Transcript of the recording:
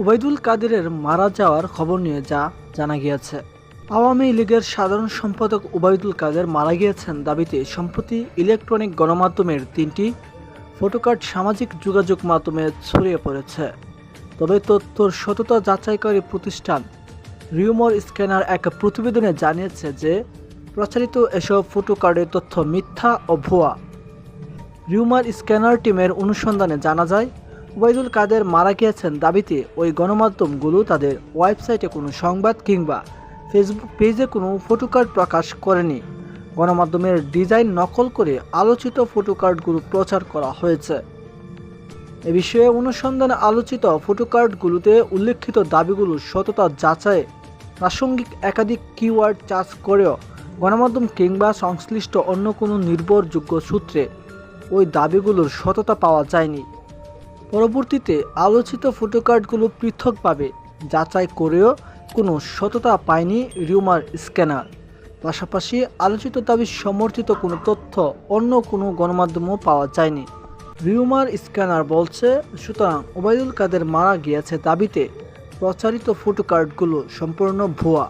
ওবায়দুল কাদেরের মারা যাওয়ার খবর নিয়ে যা জানা গিয়েছে। আওয়ামী লীগের সাধারণ সম্পাদক ওবায়দুল কাদের মারা গিয়েছেন দাবিতে সম্প্রতি ইলেকট্রনিক গণমাধ্যমের তিনটি ফটোকার্ড সামাজিক যোগাযোগ মাধ্যমে ছড়িয়ে পড়েছে। তবে তথ্যর সততা যাচাইকারী প্রতিষ্ঠান রিউমর স্ক্যানার এক প্রতিবেদনে জানিয়েছে যে, প্রচারিত এসব ফটোকার্ডের তথ্য মিথ্যা ও ভুয়া। রিউমার স্ক্যানার টিমের অনুসন্ধানে জানা যায় ওবায়দুল কাদের মারা গিয়েছেন দাবিতে ওই গণমাধ্যমগুলো তাদের ওয়েবসাইটে কোনো সংবাদ কিংবা ফেসবুক পেজে কোনো ফটোকার্ড প্রকাশ করেনি। গণমাধ্যমের ডিজাইন নকল করে আলোচিত ফটোকার্ডগুলো প্রচার করা হয়েছে। এ বিষয়ে অনুসন্ধানে আলোচিত ফটোকার্ডগুলোতে উল্লেখিত দাবিগুলো সততা যাচাই, প্রাসঙ্গিক একাধিক কিওয়ার্ড চার্জ করেও গণমাধ্যম কিংবা সংশ্লিষ্ট অন্য কোনো নির্ভরযোগ্য সূত্রে ওই দাবিগুলোর সততা পাওয়া যায়নি। পরবর্তীতে আলোচিত ফটোকার্ডগুলো পৃথকভাবে যাচাই করেও কোনো সততা পায়নি রিউমার স্ক্যানার। পাশাপাশি আলোচিত দাবি সমর্থিত কোনো তথ্য অন্য কোনো গণমাধ্যমও পাওয়া যায়নি। রিউমার স্ক্যানার বলছে, সুতরাং ওবায়দুল কাদের মারা গিয়েছে দাবিতে প্রচারিত ফটোকার্ডগুলো সম্পূর্ণ ভুয়া।